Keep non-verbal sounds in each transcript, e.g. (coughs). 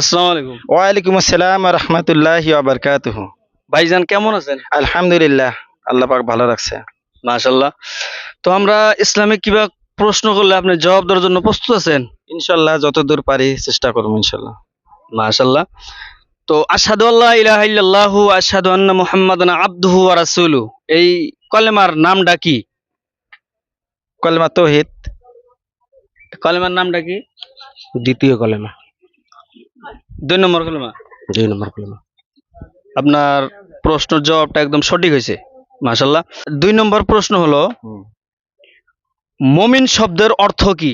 আসসালামু আলাইকুম। ওয়ালাইকুম আসসালাম রহমতুল্লাহ বারকাতুহ। ভাইজান কেমন আছেন? আলহামদুলিল্লাহ আল্লাহ পাক ভালো রাখছে। মাশাল্লাহ তো আমরা কিবা প্রশ্ন করলে আপনি জবাব দেওয়ার জন্য প্রস্তুত আছেন? ইনশাল্লাহ যতদূর পারি চেষ্টা করব ইনশাল্লাহ মাশাল্লাহ তো আশহাদু আল্লাহ ইলাহা ইল্লাল্লাহু আশহাদু আন্না মুহাম্মাদান আবদুহু ওয়া রাসূলু এই কলেমার নামটা কি? কলমা তৌহিদ। কলেমার নামটা কি? দ্বিতীয় কলেমা। দুই নম্বর কলেমা? দুই নম্বর কলেমা। আপনার প্রশ্নের জবাবটা একদম সঠিক হয়েছে মাশাল্লাহ দুই নম্বর প্রশ্ন হলো মমিন শব্দের অর্থ কি?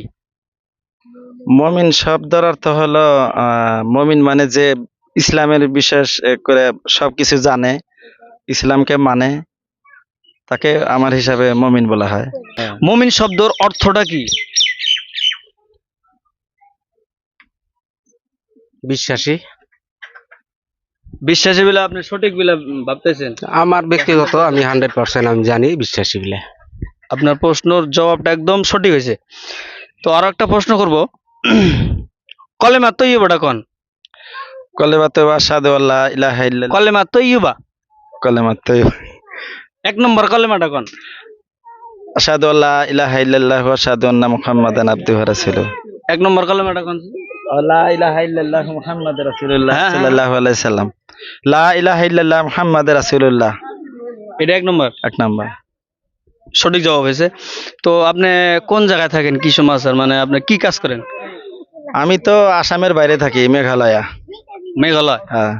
মমিন শব্দের অর্থ হলো আহ, মমিন মানে যে ইসলামের বিশেষ করে সবকিছু জানে ইসলামকে মানে তাকে আমার হিসাবে মমিন বলা হয়। মমিন শব্দের অর্থটা কি? বিশ্বাসী। বিশ্বাসী বলে আপনি সঠিক বলে ভাবতেছেন? আমার ব্যক্তিগত আমি হান্ড্রেড পার্সেন্ট আমি জানি বিশ্বাসী বলে। আপনার প্রশ্নের জবাবটা একদম সঠিক হয়েছে। তো আরও একটা প্রশ্ন করব। কলেমা তৈয়বাটা কোন? কলেমা তো আসাদু আল্লাহ ইলাহা ইল্লাল্লাহ। কলেমা তৈয়বা। কলেমা তৈব এক নম্বর কলেমাটা কোন? আসাদু আল্লাহ ইলাহা ইল্লাল্লাহ আসাদু আন্না মুহাম্মাদান আবদুহু ওয়া এক নম্বর কলেমাটা কোন? লা ইলাহা ইল্লাল্লাহ মুহাম্মাদুর রাসূলুল্লাহ হ্যাঁ, হ্যাঁ। সাল্লাল্লাহু আলাইহি সাল্লাম। লা ইলাহা ইল্লাল্লাহ মুহাম্মাদুর রাসূলুল্লাহ। এটা এক নম্বর? এক নাম্বার। সঠিক জবাব হয়েছে। তো আপনি কোন জায়গায় থাকেন? কি সমাচার মানে আপনি কি কাজ করেন? আমি তো আসামের বাইরে থাকি মেঘালয়া। মেঘালয়? হ্যাঁ।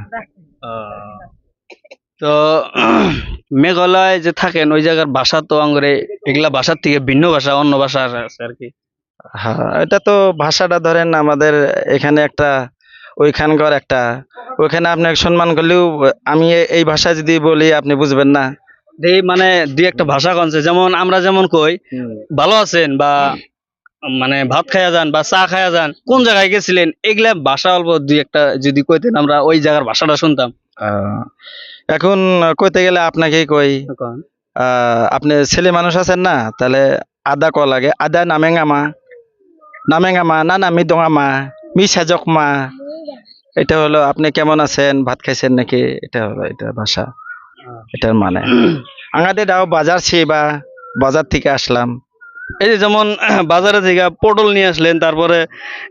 তো (clears throat) মেঘালয় যে থাকেন ওই জায়গার ভাষা তো আঙ্গরে এগুলা ভাষার থেকে ভিন্ন ভাষা অন্য ভাষা আছে আর কি। হ্যাঁ এটা তো ভাষাটা ধরেন আমাদের এখানে একটা ওইখানকার একটা। ওইখানে আপনাকে সম্মান করলেও আমি এই ভাষা যদি বলি আপনি বুঝবেন না। এই মানে দুই একটা ভাষা কনছে যেমন আমরা যেমন কই ভালো আছেন বা মানে ভাত খায়া যান বা চা খায়া যান কোন জায়গায় গেছিলেন এগুলা ভাষা অল্প দুই একটা যদি কইতেন আমরা ওই জায়গার ভাষাটা শুনতাম। এখন কইতে গেলে আপনাকেই কই আহ, আপনি ছেলে মানুষ আছেন না তাহলে আদা ক লাগে। আদা নামেঙ্গামা। নামেঙ্গামা না না নামি দঙামা মি সাজক মা এটা হলো আপনি কেমন আছেন? ভাত খাইছেন নাকি? এটা হলো এটা ভাষা। এটার মানে। (coughs) আমাদের দাও বাজার ছি বা বাজার থেকে আসলাম। এই যে যেমন (coughs) বাজারে থেকে পটল নিয়ে আসলেন তারপরে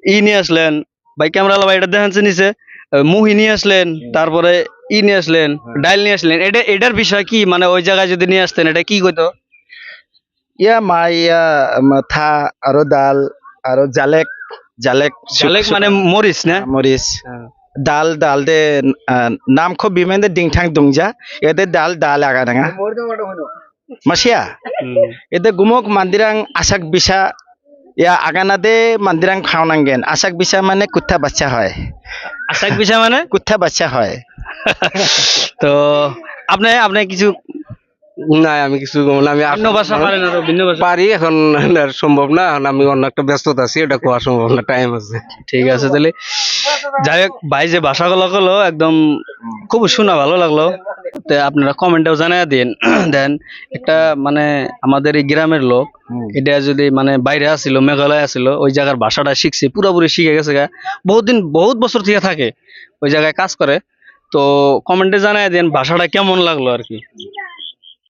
ই নিয়ে আসলেন। ভাই ক্যামেরা ভাই এটা দেখেন নিচে। আহ, মুহি নিয়ে আসলেন তারপরে ই নিয়ে আসলেন ডাল নিয়ে আসলেন। এটা এটার বিষয় কি? মানে ওই জায়গায় যদি নিয়ে আসতেন এটা কি কইতো? ইয়া মা ইয়া থা আরও ডাল। আরও জালেক জালেক জালেক মানে মরিচ না? মরিচ। ডাল ডাল দে নাম খুব বিমেন ডিংঠাং দুংজা। এতে ডাল ডাল আগা নাঙা মাসিয়া এতে গুমক মান্দিরাং আসাক বিসা ইয়া আগানা দে মান্দিরাং খাওনাঙ্গেন। আসাক বিসা মানে কুত্থা বাচ্চা হয়। আশাক বিষয় মানে? কুত্থা বাচ্চা হয়। তো আপনি আপনি কিছু না আমি কিছু আমি অন্য ভাষা পারেন আরও ভিন্ন ভাষা। পারি এখন সম্ভব না এখন আমি অন্য একটা ব্যস্ততা আছি এটা কোয়া সম্ভব না টাইম আছে। ঠিক আছে তাহলে যাই হোক ভাই যে ভাষাগুলো করল একদম খুব শোনা ভালো লাগল। তো আপনারা কমেন্টেও জানাই দিন (clears throat) দেন একটা মানে আমাদের এই গ্রামের লোক এটা যদি মানে বাইরে আসিল মেঘালয় আসিল ওই জায়গার ভাষাটা শিখছে পুরোপুরি শিখে গেছে গা। বহুত দিন বহুত বছর থেকে থাকে ওই জায়গায় কাজ করে। তো কমেন্টে জানাই দেন ভাষাটা কেমন লাগল আর কি?